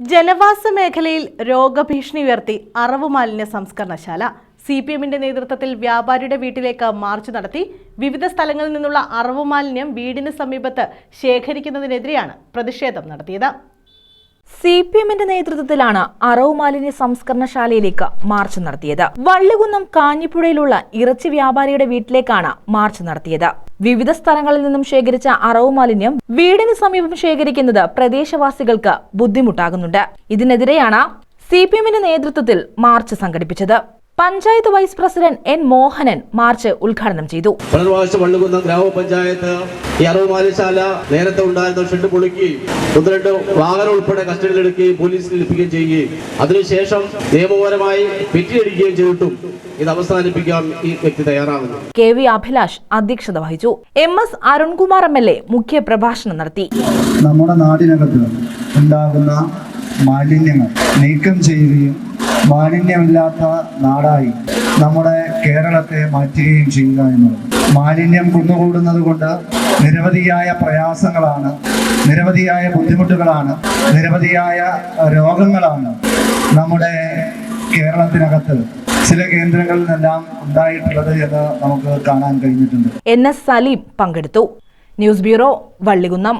ജനവാസ മേഖലയിൽ രോഗഭീഷണി ഉയർത്തി അറവ് മാലിന്യ സംസ്കരണശാല. സി പി എമ്മിന്റെ നേതൃത്വത്തിൽ വ്യാപാരിയുടെ വീട്ടിലേക്ക് മാർച്ച് നടത്തി. വിവിധ സ്ഥലങ്ങളിൽ നിന്നുള്ള അറവ് മാലിന്യം വീടിന് സമീപത്ത് ശേഖരിക്കുന്നതിനെതിരെയാണ് പ്രതിഷേധം നടത്തിയത്. സി പി എമ്മിന്റെ നേതൃത്വത്തിലാണ് അറവ് മാലിന്യ സംസ്കരണശാലയിലേക്ക് മാർച്ച് നടത്തിയത്. വള്ളികുന്നം കാഞ്ഞിപ്പുഴയിലുള്ള ഇറച്ചി വ്യാപാരിയുടെ വീട്ടിലേക്കാണ് മാർച്ച് നടത്തിയത്. വിവിധ സ്ഥലങ്ങളിൽ നിന്നും ശേഖരിച്ച അറവ് മാലിന്യം വീടിന് സമീപം ശേഖരിക്കുന്നത് പ്രദേശവാസികൾക്ക് ബുദ്ധിമുട്ടാകുന്നുണ്ട്. ഇതിനെതിരെയാണ് സി പി എമ്മിന്റെ നേതൃത്വത്തിൽ മാർച്ച് സംഘടിപ്പിച്ചത്. Panchayat vice president N Mohanan march ഉദ്ഘാടനം ചെയ്തു. പുനർവാസ വള്ളുകുന്നം ഗ്രാമപഞ്ചായത്ത് ഈ അറുപത് മാലിശാല നേരത്തെ ഉണ്ടായിരുന്ന ഷെഡ് പൊളിക്കുകയും ഒന്ന് രണ്ട് വാഹനം ഉൾപ്പെടെ കസ്റ്റഡിയിലെടുക്കുകയും പോലീസിൽ ലഭിക്കുകയും ചെയ്യുകയും അതിനുശേഷം നിയമപരമായി പെറ്റിയടിക്കുകയും ചെയ്തിട്ടും ഇത് അവസാനിപ്പിക്കാൻ ഈ വ്യക്തി തയ്യാറാകുന്നു. കെ വി അഭിലാഷ് അധ്യക്ഷത വഹിച്ചു. M S Arunkumar M L A മുഖ്യ പ്രഭാഷണം നടത്തി. നമ്മുടെ നാടിനകത്ത് ഉണ്ടാകുന്ന മാലിന്യങ്ങൾ നീക്കം ചെയ്യുകയും മാലിന്യമില്ലാത്ത നാടായി നമ്മുടെ കേരളത്തെ മാറ്റുകയും ചെയ്യുക എന്നുള്ളത് മാലിന്യം കുന്നുകൂടുന്നത് കൊണ്ട് നിരവധിയായ പ്രയാസങ്ങളാണ് നിരവധിയായ ബുദ്ധിമുട്ടുകളാണ് നിരവധിയായ രോഗങ്ങളാണ് നമ്മുടെ കേരളത്തിനകത്ത് ചില കേന്ദ്രങ്ങളിൽ ഉണ്ടായിട്ടുള്ളത് എന്ന് നമുക്ക് കാണാൻ കഴിഞ്ഞിട്ടുണ്ട്. എൻ എസ് സലീം പങ്കെടുത്തു. News bureau Vallikunnam.